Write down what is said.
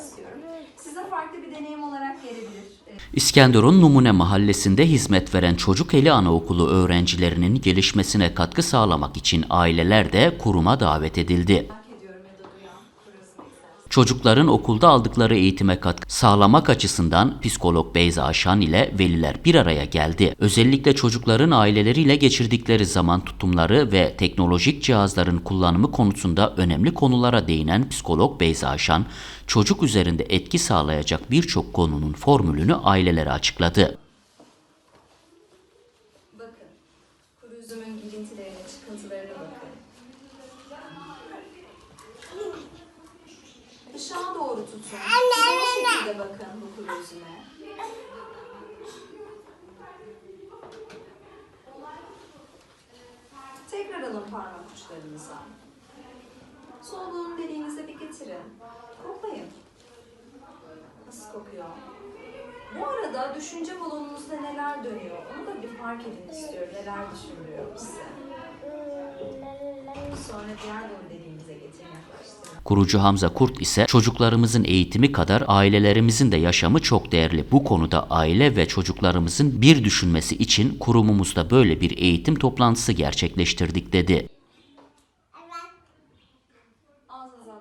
istiyorum. Size farklı bir deneyim olarak gelebilir. İskenderun Numune Mahallesi'nde hizmet veren Çocuk Eli Anaokulu öğrencilerinin gelişmesine katkı sağlamak için aileler de kuruma davet edildi. Çocukların okulda aldıkları eğitime katkı sağlamak açısından psikolog Beyza Şan ile veliler bir araya geldi. Özellikle çocukların aileleriyle geçirdikleri zaman tutumları ve teknolojik cihazların kullanımı konusunda önemli konulara değinen psikolog Beyza Şan, çocuk üzerinde etki sağlayacak birçok konunun formülünü ailelere açıkladı. Bakın. Kuru üzümün girintilerine, çıkıntılarına bakın. Işığa doğru tutun. Bu şekilde bakın bu kuru üzüme. Tekrar alın parmak uçlarınıza. Soluğun deliğinize bir getirin. Koklayın. Nasıl kokuyor? Bu arada düşünce balonunuzda neler dönüyor onu da bir fark edin istiyorum. Neler düşünülüyor size. Sonra diğer yaklaştırın. Kurucu Hamza Kurt ise çocuklarımızın eğitimi kadar ailelerimizin de yaşamı çok değerli. Bu konuda aile ve çocuklarımızın bir düşünmesi için kurumumuzda böyle bir eğitim toplantısı gerçekleştirdik dedi. Ağzınızı.